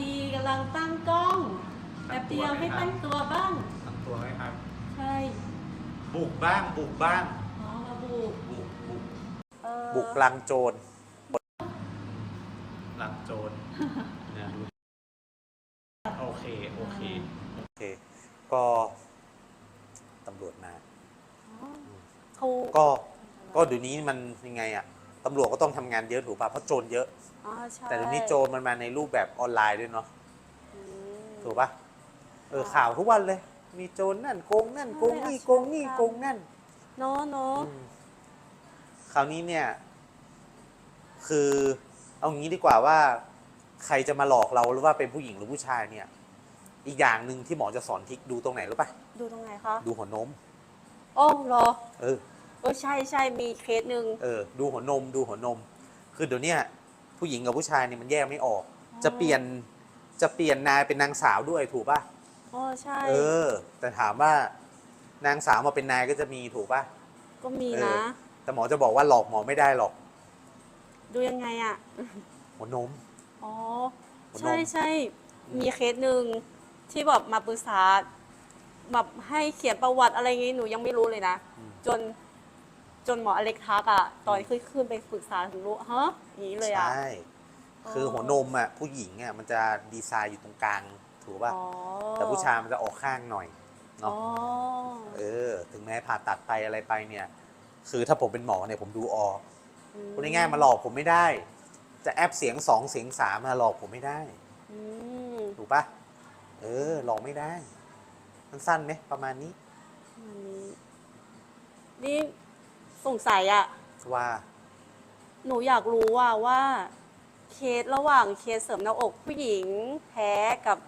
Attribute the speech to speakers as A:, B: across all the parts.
A: ดีกำลังตั้งกล้องแป๊บเดียวให้ตั้งตัวบ้าง
B: ตั้งตัวไหมครับ
A: ใช่
B: บุกบ้าง บุกบ้าง
A: อ๋อมาบุก
B: บุกบุก
A: เออ
C: บุกลังโจร
B: หลังโจรเนี่ยดูโอเค โอเค
C: โอเค ก็ตำรวจมา
A: เขา
C: ก็ก็เดี๋ยวนี้มันยังไงอะ ตำรวจก็ต้องทำงานเยอะถูกป่ะเพราะโจรเยอะ
A: อ๋อใช่
C: แต่เดี๋ยวนี้โจรมันมาในรูปแบบออนไลน์ด้วยเนาะ
A: อืม
C: ถูกป่ะเออข่าวทุกวันเลย มีโจรนั่นโกงนั่นโกงนี่
A: ใช่
C: โกงนี่โกงนั่น
A: เนาะเนาะ
C: อืมคราวนี้เนี่ย คือเอางี้ดีกว่าว่า ใครจะมาหลอกเราหรือว่าเป็นผู้หญิงหรือผู้ชายเนี่ย อีกอย่างหนึ่งที่หมอจะสอนทริกดูตรงไหนรู้ป่ะ
A: ดูตรงไหนคะ
C: ดูหัวนม
A: โอ้เหรอ
C: เออ
A: เออใช่ใช่มีเคสหนึ่ง
C: เออดูหัวนมดูหัวนม คือเดี๋ยวเนี้ยผู้หญิงกับผู้ชายเนี่ยมันแยกไม่ออก จะเปลี่ยนจะเปลี่ยนนายเป็นนางสาวด้วยถูกป่ะ
A: อ๋อใช่
C: เออ แต่ถามว่านางสาวมาเป็นนายก็จะมีถูกป่ะ
A: ก็มี
C: เออ
A: นะ
C: แต่หมอจะบอกว่าหลอกหมอไม่ได้หรอก
A: ดูยังไงอะ
C: หัวนม
A: อ๋อ
C: หัวนม
A: ใช่ใช่มีเคสหนึ่งที่แบบมาปรึกษาแบบให้เขียนประวัติอะไรงี้หนูยังไม่รู้เลยนะ
C: อืม
A: จน จนหมออเล็กทักอะตอนขึ้นขึ้นไปปรึกษาถึงรู้ฮะอย่างนี้เลยอะ
C: ใช่คือ
A: อ๋อ
C: หัวนมอะผู้หญิงอะมันจะดีไซน์อยู่ตรงกลางถูกป่ะ
A: อ๋อ
C: แต่ผู้ชายมันจะออกข้างหน่อย
A: อ๋
C: เนาะ
A: อ
C: เออ ถึงแม้ผ่าตัดไปอะไรไปเนี่ย คือถ้าผมเป็นหมอเนี่ยผมดูออก
A: ม
C: พูดง่ายๆมาหลอกผมไม่ได้ จะแอปเสียงสองเสียงสามมาหลอกผมไม่ได้
A: อืม
C: ถูกปะเออหลอกไม่ได้ มันสั้นไหมประมาณนี้
A: อันนี้นี่ สงสัยอะ
C: ว่า
A: หนูอยากรู้ว่าว่าเคสระหว่างเคสเสริมหน้าอกผู้หญิงแท้กับ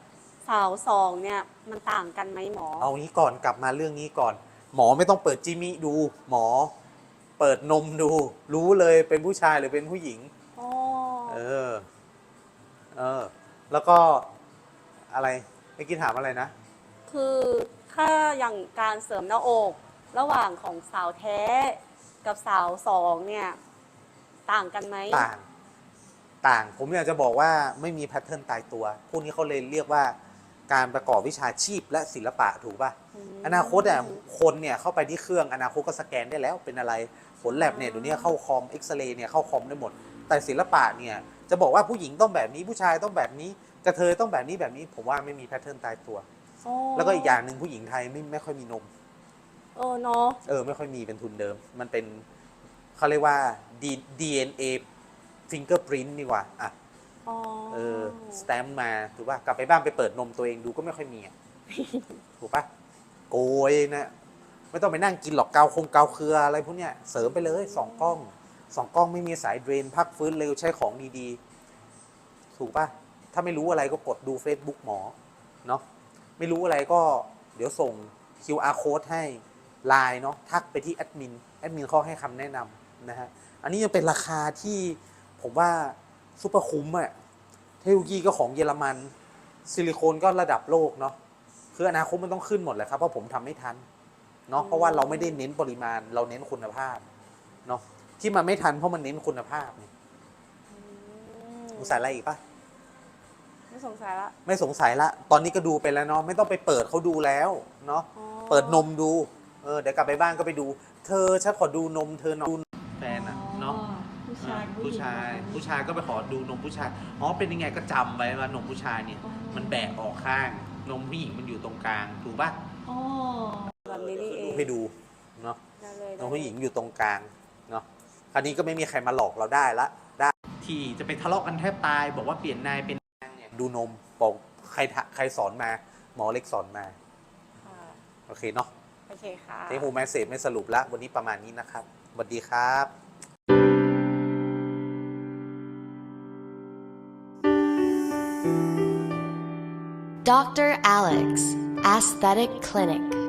A: สาวสองเนี่ยมันต่างกันไหมหมอ
C: เอางี้ก่อนกลับมาเรื่องนี้ก่อน หมอไม่ต้องเปิดจิมิดู หมอ เปิดนมดู รู้เลยเป็นผู้ชายหรือเป็นผู้หญิง
A: อ๋อ
C: เออ เออ แล้วก็อะไรเมื่อกี้ถามอะไรนะ
A: คือค่าอย่างการเสริมหน้าอก ระหว่างของสาวแท้ กับสาวสองเนี่ยต่างกันไหม
C: ต่าง ต่าง ผมอยากจะบอกว่าไม่มีแพทเทิร์นตายตัว พวกนี้เขาเลยเรียกว่าการประกอบวิชาชีพและศิลปะถูกป่ะ
A: ม
C: อนาคตอะคนเนี่ยเข้าไปที่เครื่องอนาคตก็สแกนได้แล้วเป็นอะไรผลแลบเนี่ยเดี๋ยวนี้เข้าคอมเอ็กซเรย์เนี่ยเข้าคอมได้หมด แต่ศิลปะเนี่ยจะบอกว่าผู้หญิงต้องแบบนี้ผู้ชายต้องแบบนี้กระเทยต้องแบบนี้แบบนี้ ผมว่าไม่มีแพทเทิร์นตายตัว
A: อ๋อ
C: แล้วก็อีกอย่างหนึ่งผู้หญิงไทยไม่ไม่ค่อยมีนม
A: เออเนาะ
C: เออไม่ค่อยมีเป็นทุนเดิม มันเป็นเขาเรียกว่า D- DNA fingerprint ดีกว่าอะ
A: อ๋อ
C: เออสแตมมาถูกป่ะกลับไปบ้านไปเปิดนมตัวเองดูก็ไม่ค่อยมีอะถูกป่ะโกยนะไม่ต้องไปนั่งกินหรอกเกาคงเกาเครืออะไรพวกเนี้ยเสริมไปเลยสองกล้องสองกล้องไม่มีสายเดรนพักฟื้นเร็วใช้ของดีๆ ถูกป่ะ ถ้าไม่รู้อะไรก็กดดู Facebook หมอ เนาะไม่รู้อะไรก็เดี๋ยวส่ง QR code ให้ ไลน์เนาะทักไปที่แอดมินแอดมินเขาให้คำแนะนำนะฮะอันนี้ยังเป็นราคาที่ผมว่าซุปเปอร์คุ้มอะเทคโนโลยีก็ของเยอรมัน ซิลิโคนก็ระดับโลกเนาะคืออนาคตมันต้องขึ้นหมดแหละครับเพราะผมทำไม่ทันเนาะเพราะว่าเราไม่ได้เน้นปริมาณเราเน้นคุณภาพเนาะที่มันไม่ทันเพราะมันเน้นคุณภาพเนี่ย
A: อืม
C: สงสัยอะไรอีกปะ
A: ไม่สงสัยละ
C: ไม่สงสัยละ ตอนนี้ก็ดูไปแล้วเนาะไม่ต้องไปเปิดเขาดูแล้วเนาะ
A: อ๋อ
C: เปิดนมดู เออเดี๋ยวกลับไปบ้านก็ไปดู เธอฉันขอดูนมเธอหน่อยดูแฟนอะเนาะ
A: ผู้ชายกับ
C: ผู้
A: หญิง
C: ชายผู้ชายก็ไปขอดูนมผู้ชายอ๋อเป็นยังไงก็จำไว้ว่านมผู้ชายเนี่ย
A: อ๋อ
C: มันแบกออกข้าง นมผู้หญิงมันอยู่ตรงกลางถูกป่ะ
A: อ๋อแบบนี้นี่เอง
C: ให้ดูเนาะ
A: ได้เลย
C: นมผู้หญิงอยู่ตรงกลางเนาะคราวนี้ก็ไม่มีใครมาหลอกเราได้ละได้ที่จะไปทะเลาะกันแทบตาย บอกว่าเปลี่ยนนายเป็นนางเนี่ยดูนมบอกใครทะใครสอนมา หมอเล็กสอนมา
A: ค่ะ
C: โอเคเนาะ
A: โอเคค่ะ
C: เทคโฮแมสเซจไม่สรุปละวันนี้ประมาณนี้นะครับสวัสดีครับ
D: Dr. Alex, Aesthetic Clinic.